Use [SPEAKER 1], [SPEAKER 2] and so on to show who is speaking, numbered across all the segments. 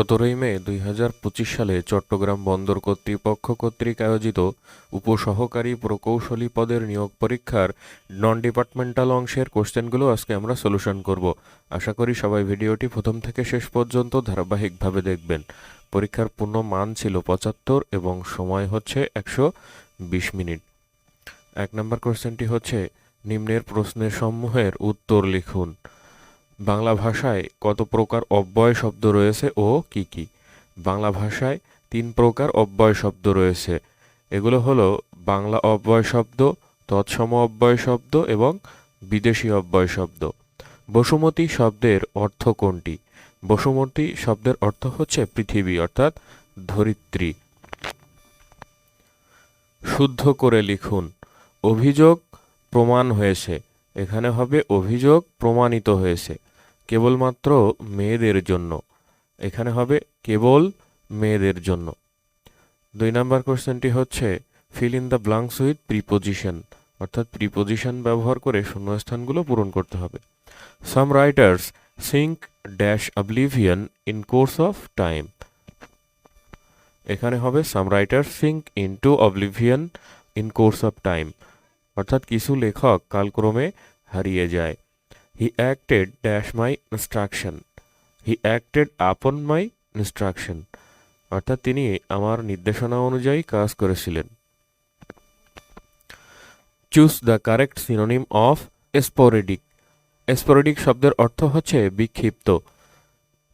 [SPEAKER 1] সতেরোই মে দুই হাজার পঁচিশ সালে চট্টগ্রাম বন্দর কর্তৃপক্ষ কর্তৃক আয়োজিত উপসহকারী প্রকৌশলী পদের নিয়োগ পরীক্ষার নন ডিপার্টমেন্টাল অংশের কোশ্চেনগুলো আজকে আমরা সলিউশন করব। আশা করি সবাই ভিডিওটি প্রথম থেকে শেষ পর্যন্ত ধারাবাহিকভাবে দেখবেন। পরীক্ষার পূর্ণ মান ছিল পঁচাত্তর এবং সময় হচ্ছে একশো বিশ মিনিট। এক নম্বর কোশ্চেনটি হচ্ছে, নিম্নের প্রশ্নের সমূহের উত্তর লিখুন। বাংলা ভাষায় কত প্রকার অব্যয় শব্দ রয়েছে ও কি কি? বাংলা ভাষায় তিন প্রকার অব্যয় শব্দ রয়েছে। এগুলো হলো বাংলা অব্যয় শব্দ, তৎসম অব্যয় শব্দ এবং বিদেশি অব্যয় শব্দ। বসুমতী শব্দের অর্থ কোনটি? বসুমতী শব্দের অর্থ হচ্ছে পৃথিবী, অর্থাৎ ধরিত্রী। শুদ্ধ করে লিখুন। অভিযোগ প্রমাণ হয়েছে। এখানে হবে অভিযোগ প্রমাণিত হয়েছে, কেবলমাত্র মেয়েদের জন্য। এখানে হবে কেবল মেয়েদের জন্য। দুই নাম্বার কোশ্চেনটি হচ্ছে fill in the blanks with preposition অর্থাৎ প্রিপোজিশন ব্যবহার করে শূন্যস্থানগুলো পূরণ করতে হবে। Some writers sink dash oblivion in course of time এখানে হবে some writers sink into oblivion in course of time অর্থাৎ কিছু লেখক কালক্রমে হারিয়ে যায়। He acted dash my instruction he acted upon my instruction অর্থাৎ তিনি আমার নির্দেশনা অনুযায়ী কাজ করেছিলেন। Choose the correct synonym of sporadic sporadic শব্দের অর্থ হচ্ছে বিক্ষিপ্ত।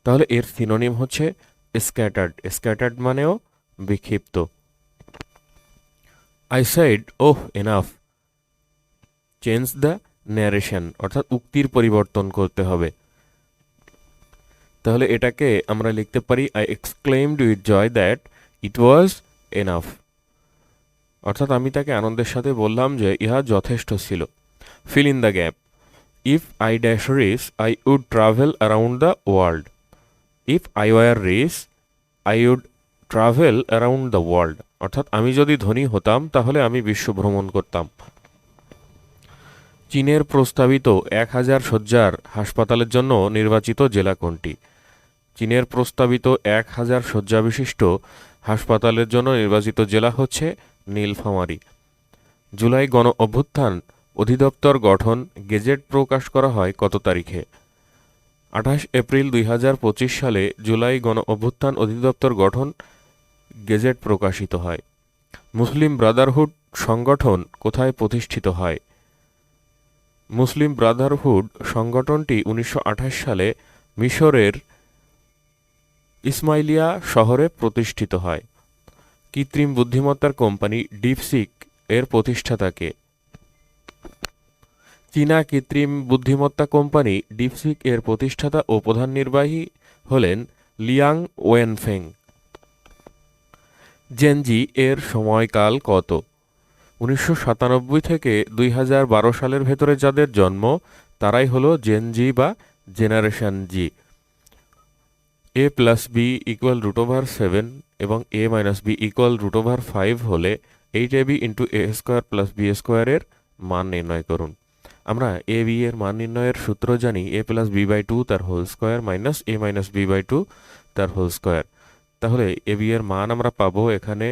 [SPEAKER 1] তাহলে এর সিনোনিম হচ্ছে স্ক্যাটার্ড স্ক্যাটার্ড মানেও বিক্ষিপ্ত। I said oh enough change the narration অর্থাৎ উক্তির পরিবর্তন করতে হবে। তাহলে এটাকে আমরা লিখতে পারি I exclaimed with joy that it was enough অর্থাৎ আমি তাকে আনন্দের সাথে বললাম যে ইহা যথেষ্ট ছিল। Fill in the gap if I dash rich I would travel around the world if I were rich I would travel around the world অর্থাৎ আমি যদি ধনী হতাম, তাহলে আমি বিশ্ব ভ্রমণ করতাম। চীনের প্রস্তাবিত এক হাজার শয্যার হাসপাতালের জন্য নির্বাচিত জেলা কোনটি? চীনের প্রস্তাবিত এক হাজার শয্যা বিশিষ্ট হাসপাতালের জন্য নির্বাচিত জেলা হচ্ছে নীলফামারী। জুলাই গণ অভ্যুত্থান অধিদপ্তর গঠন গেজেট প্রকাশ করা হয় কত তারিখে? আঠাশ এপ্রিল দুই হাজার পঁচিশ সালে জুলাই গণ অভ্যুত্থান অধিদপ্তর গঠন গেজেট প্রকাশিত হয়। মুসলিম ব্রাদারহুড সংগঠন কোথায় প্রতিষ্ঠিত হয়? মুসলিম ব্রাদারহুড সংগঠনটি উনিশশো আঠাশ সালে মিশরের ইসমাইলিয়া শহরে প্রতিষ্ঠিত হয়। কৃত্রিম বুদ্ধিমত্তার কোম্পানি ডিপসিক এর প্রতিষ্ঠাতাকে। চীনা কৃত্রিম বুদ্ধিমত্তা কোম্পানি ডিপসিক এর প্রতিষ্ঠাতা ও প্রধান নির্বাহী হলেন লিয়াং ওয়েনফেং। জেনজি এর সময়কাল কত? উনিশশো সাতানব্বই থেকে দুই হাজার বারো সালের ভেতরে যাদের জন্ম, তারাই হলো জেন জি বা generation Z A plus B equal root over seven এবং A minus B equal root over five হলে eight A B into A square plus B স্কোয়ারের মান নির্ণয় করুন। আমরা এ বি এর মান নির্ণয়ের সূত্র জানি A plus B by two তার whole square minus A minus B by two তার হোল স্কোয়ার তাহলে এ বি এর মান আমরা পাবো এখানে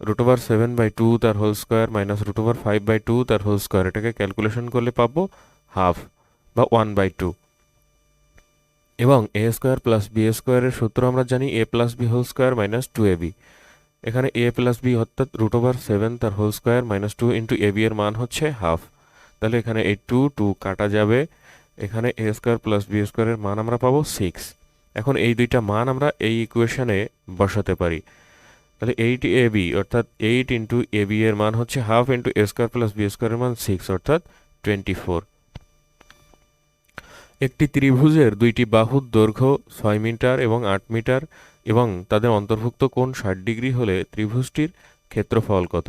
[SPEAKER 1] root over seven by two তার whole square minus root over five by two তার হোল স্কোয়ার এটাকে ক্যালকুলেশন করলে পাবো হাফ বা ওয়ান বাই টু এবং এ স্কোয়ার প্লাস বি স্কোয়ারের সূত্র আমরা জানি A plus B whole square minus two A B এখানে এ প্লাস বি অর্থাৎ রুট ওভার সেভেন তার whole square minus two into A B এর মান হচ্ছে হাফ তাহলে এখানে এই টু টু কাটা যাবে। এখানে এ স্কোয়ার প্লাস বি স্কোয়ারের মান আমরা পাবো সিক্স এখন এই দুইটা মান আমরা এই ইকুয়েশনে বসাতে পারি। তাহলে এইট এ বি অর্থাৎ এইট ইন্টু এ বি এর মান হচ্ছে half into A square plus B স্কোয়ারের মান সিক্স অর্থাৎ টোয়েন্টি ফোর একটি ত্রিভুজের দুইটি বাহুর দৈর্ঘ্য ছয় মিটার এবং আট মিটার এবং তাদের অন্তর্ভুক্ত কোণ ষাট ডিগ্রি হলে ত্রিভুজটির ক্ষেত্রফল কত?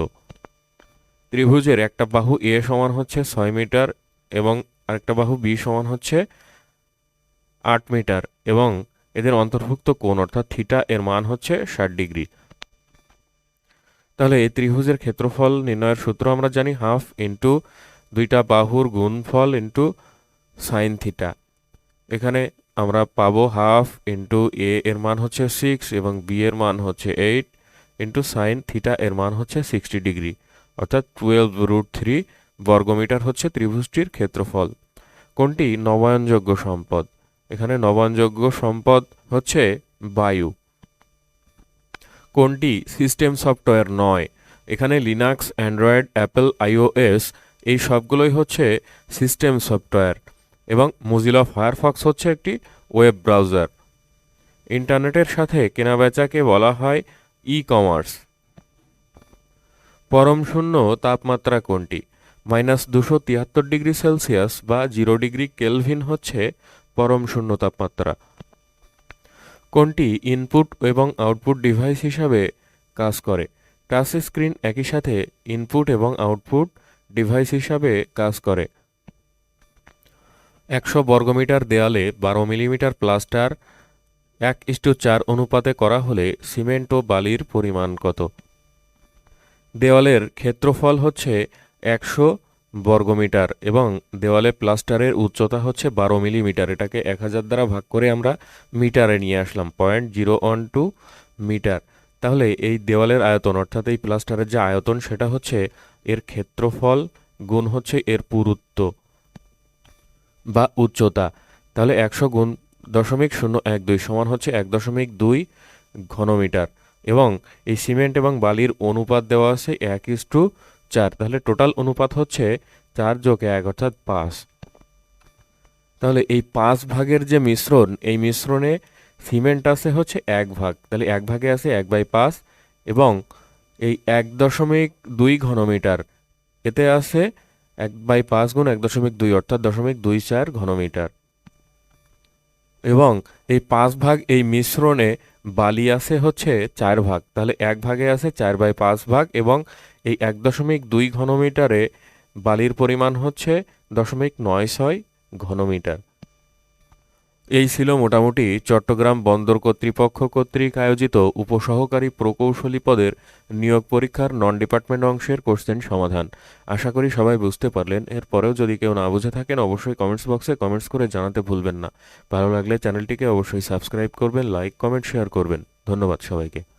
[SPEAKER 1] ত্রিভুজের একটা বাহু এ সমান হচ্ছে ছয় মিটার এবং আরেকটা বাহু বি সমান হচ্ছে আট মিটার এবং এদের অন্তর্ভুক্ত কোণ অর্থাৎ থিটা এর মান হচ্ছে ষাট ডিগ্রি। তাহলে এই ত্রিভুজের ক্ষেত্রফল নির্ণয়ের সূত্র আমরা জানি হাফ ইন্টু দুইটা বাহুর গুণফল ইন্টু সাইন থিটা। এখানে আমরা পাবো হাফ ইন্টু এ এর মান হচ্ছে সিক্স এবং বি এর মান হচ্ছে এইট ইন্টু সাইন থিটা এর মান হচ্ছে সিক্সটি ডিগ্রি। অর্থাৎ টুয়েলভ রুট থ্রি বর্গমিটার হচ্ছে ত্রিভুজটির ক্ষেত্রফল। কোনটি? নবায়নযোগ্য সম্পদ। এখানে নবায়নযোগ্য সম্পদ হচ্ছে বায়ু। কোনটি সিস্টেম সফটওয়্যার নয়? এখানে লিনাক্স অ্যান্ড্রয়েড অ্যাপেল আইওএস এই সবগুলোই হচ্ছে সিস্টেম সফটওয়্যার এবং মোজিলা ফায়ারফক্স হচ্ছে একটি ওয়েব ব্রাউজার। ইন্টারনেটের সাথে কেনাবেচাকে বলা হয় ই কমার্স পরম শূন্য তাপমাত্রা কোনটি? মাইনাস দুশো তিয়াত্তর ডিগ্রি সেলসিয়াস বা জিরো ডিগ্রি কেলভিন হচ্ছে পরম শূন্য তাপমাত্রা। কোনটি ইনপুট এবং আউটপুট ডিভাইস হিসাবে কাজ করে? টাচ স্ক্রিন একই সাথে ইনপুট এবং আউটপুট ডিভাইস হিসাবে কাজ করে। একশো বর্গমিটার দেয়ালে বারো মিলিমিটার প্লাস্টার এক ইস্টু চার অনুপাতে করা হলে সিমেন্ট ও বালির পরিমাণ কত? দেওয়ালের ক্ষেত্রফল হচ্ছে একশো বর্গমিটার এবং দেওয়ালে প্লাস্টারের উচ্চতা হচ্ছে বারো মিলিমিটার। এটাকে এক হাজার দ্বারা ভাগ করে আমরা মিটারে নিয়ে আসলাম, point zero one two metre. তাহলে এই দেওয়ালের আয়তন, অর্থাৎ এই প্লাস্টারের যে আয়তন, সেটা হচ্ছে এর ক্ষেত্রফল গুণ হচ্ছে এর পুরুত্ব বা উচ্চতা। তাহলে একশো গুণ দশমিক শূন্য এক দুই সমান হচ্ছে এক দশমিক দুই ঘনমিটার। এবং এই সিমেন্ট এবং বালির অনুপাত দেওয়া আছে এক ইস টু চার। তাহলে টোটাল অনুপাত হচ্ছে চার যোগ এক, অর্থাৎ পাঁচ। তাহলে এই পাঁচ ভাগের যে মিশ্রণ, এই মিশ্রণে সিমেন্ট আছে হচ্ছে এক ভাগ। তাহলে এক ভাগে আছে এক বাই পাঁচ এবং এই এক দশমিক দুই ঘনমিটার, এতে আছে এক বাই পাঁচ গুণ এক দশমিক দুই, অর্থাৎ দশমিক দুই চার ঘনমিটার। এবং এই পাঁচ ভাগ এই মিশ্রণে বালি আছে হচ্ছে চার ভাগ। তাহলে এক ভাগে আছে চার বাই পাঁচ ভাগ এবং এই এক দশমিক দুই ঘনমিটারে বালির পরিমাণ হচ্ছে দশমিক নয় ছয় ঘনমিটার। এই ছিল মোটামুটি চট্টগ্রাম বন্দর কর্তৃপক্ষ কর্তৃক আয়োজিত উপসহকারী প্রকৌশলী পদের নিয়োগ পরীক্ষার নন ডিপার্টমেন্ট অংশের কোশ্চেন সমাধান। আশা করি সবাই বুঝতে পারলেন। এরপরেও যদি কেউ না বুঝে থাকেন, অবশ্যই কমেন্টস বক্সে কমেন্টস করে জানাতে ভুলবেন না। ভালো লাগলে চ্যানেলটিকে অবশ্যই সাবস্ক্রাইব করবেন লাইক কমেন্ট শেয়ার করবেন। ধন্যবাদ সবাইকে।